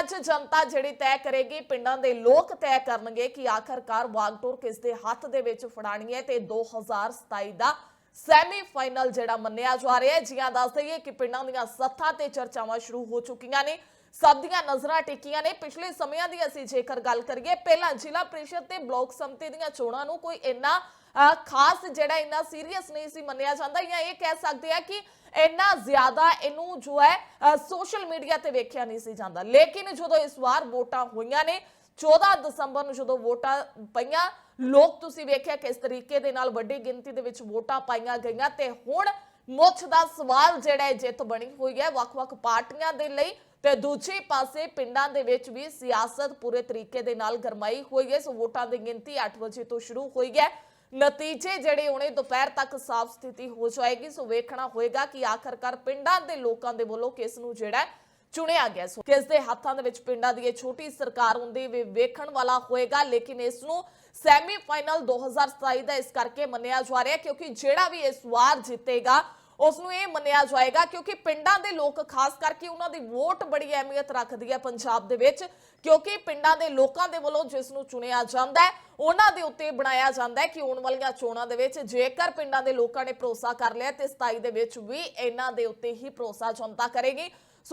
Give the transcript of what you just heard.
ਅੱਜ ਜਨਤਾ ਜਿਹੜੀ ਤੈਅ ਕਰੇਗੀ ਪਿੰਡਾਂ ਦੇ ਲੋਕ ਤੈਅ ਕਰਨਗੇ ਕਿ ਆਖਰਕਾਰ ਵਾਗਟੋਰ ਕਿਸ ਦੇ ਹੱਥ ਦੇ ਵਿੱਚ ਫੜਾਣੀ ਹੈ ਤੇ 2027 ਦਾ ਸੈਮੀ ਜਿਹੜਾ ਮੰਨਿਆ ਜਾ ਰਿਹਾ ਹੈ। ਜੀਆਂ ਦੱਸ ਦਈਏ ਕਿ ਪਿੰਡਾਂ ਦੀਆਂ ਸੱਥਾਂ ਤੇ ਚਰਚਾਵਾਂ ਸ਼ੁਰੂ ਹੋ ਚੁੱਕੀਆਂ ਨੇ ਸਭ ਦੀਆਂ ਨਜ਼ਰਾਂ ਟਿਕੀਆਂ ਨੇ। ਪਿਛਲੇ ਸਮਿਆਂ ਦੀ ਅਸੀਂ ਜੇਕਰ ਗੱਲ ਕਰੀਏ ਪਹਿਲਾਂ ਜ਼ਿਲ੍ਹਾ ਪ੍ਰੀਸ਼ਦ ਤੇ ਬਲਾਕ ਸੰਮਤੀ ਦੀਆਂ ਚੋਣਾਂ ਨੂੰ ਕੋਈ ਇੰਨਾ ਅਹ, ਖਾਸ ਜਿਹੜਾ ਇੰਨਾ ਸੀਰੀਅਸ ਨਹੀਂ ਸੀ ਮੰਨਿਆ ਜਾਂਦਾ ਜਾਂ ਇਹ ਕਹਿ ਸਕਦੇ ਆ ਕਿ ਇੰਨਾ ਜ਼ਿਆਦਾ ਇਹਨੂੰ ਜੋ ਹੈ ਸੋਸ਼ਲ ਮੀਡੀਆ ਤੇ ਵੇਖਿਆ ਨਹੀਂ ਸੀ ਜਾਂਦਾ। ਲੇਕਿਨ ਜਦੋਂ ਇਸ ਵਾਰ ਵੋਟਾਂ ਹੋਈਆਂ ਨੇ 14 ਦਸੰਬਰ ਨੂੰ ਜਦੋਂ ਵੋਟਾਂ ਪਈਆਂ, ਲੋਕ ਤੁਸੀਂ ਵੇਖਿਆ ਕਿਸ ਤਰੀਕੇ ਦੇ ਨਾਲ ਵੱਡੀ ਗਿਣਤੀ ਦੇ ਵਿੱਚ ਵੋਟਾਂ ਪਾਈਆਂ ਗਈਆਂ ਤੇ ਹੁਣ ਮੁੱਛ ਦਾ ਸਵਾਲ ਜਿਹੜਾ ਹੈ, ਜਿੱਤ ਬਣੀ ਹੋਈ ਹੈ ਵੱਖ-ਵੱਖ ਪਾਰਟੀਆਂ ਦੇ ਲਈ ਤੇ ਦੂਜੇ ਪਾਸੇ ਪਿੰਡਾਂ ਦੇ ਵਿੱਚ ਵੀ ਸਿਆਸਤ ਪੂਰੇ ਤਰੀਕੇ ਦੇ ਨਾਲ ਗਰਮਾਈ ਹੋਈ ਹੈ। ਸੋ ਵੋਟਾਂ ਦੀ ਗਿਣਤੀ 8 ਵਜੇ ਤੋਂ ਸ਼ੁਰੂ ਹੋਈ ਹੈ। ਨਤੀਜੇ ਜਿਹੜੇ ਹੋਣੇ ਦੁਪਹਿਰ ਤੱਕ ਸਾਫ਼ ਸਥਿਤੀ ਹੋ ਜਾਏਗੀ। ਸੋ ਵੇਖਣਾ ਹੋਏਗਾ ਕਿ ਆਖਰਕਾਰ ਪਿੰਡਾਂ ਦੇ ਲੋਕਾਂ ਦੇ ਵੱਲੋਂ ਕਿਸ ਨੂੰ ਜਿਹੜਾ ਚੁਣਿਆ ਗਿਆ। ਸੋ ਕਿਸ ਦੇ ਹੱਥਾਂ ਦੇ ਵਿੱਚ ਪਿੰਡਾਂ ਦੀ ਇਹ ਛੋਟੀ ਸਰਕਾਰ ਹੁੰਦੀ ਵੀ ਵੇਖਣ ਵਾਲਾ ਹੋਏਗਾ, ਲੇਕਿਨ ਇਸ ਨੂੰ ਸੈਮੀ ਫਾਈਨਲ 2027 ਦਾ ਇਸ ਕਰਕੇ ਮੰਨਿਆ ਜਾ ਰਿਹਾ ਕਿਉਂਕਿ ਜਿਹੜਾ ਵੀ ਇਸ ਵਾਰ ਜਿੱਤੇਗਾ ਉਸ ਨੂੰ ਇਹ ਮੰਨਿਆ ਜਾਏਗਾ ਕਿਉਂਕਿ ਪਿੰਡਾਂ ਦੇ ਲੋਕ ਖਾਸ ਕਰਕੇ ਉਹਨਾਂ ਦੀ ਵੋਟ ਬੜੀ ਅਹਿਮੀਅਤ ਰੱਖਦੀ ਹੈ ਪੰਜਾਬ ਦੇ ਵਿੱਚ, ਕਿਉਂਕਿ ਪਿੰਡਾਂ ਦੇ ਲੋਕਾਂ ਦੇ ਵੱਲੋਂ ਜਿਸ ਨੂੰ ਚੁਣਿਆ ਜਾਂਦਾ ਹੈ, ਉਹਨਾਂ ਦੇ ਉੱਤੇ ਬਣਾਇਆ ਜਾਂਦਾ ਹੈ ਕਿ ਆਉਣ ਵਾਲੀਆਂ ਚੋਣਾਂ ਦੇ ਵਿੱਚ ਜੇਕਰ ਪਿੰਡਾਂ ਦੇ ਲੋਕਾਂ ਨੇ ਭਰੋਸਾ ਕਰ ਲਿਆ ਤੇ 27 ਦੇ ਵਿੱਚ ਵੀ ਇਹਨਾਂ ਦੇ ਉੱਤੇ ਹੀ ਭਰੋਸਾ ਜਨਤਾ ਕਰੇਗੀ।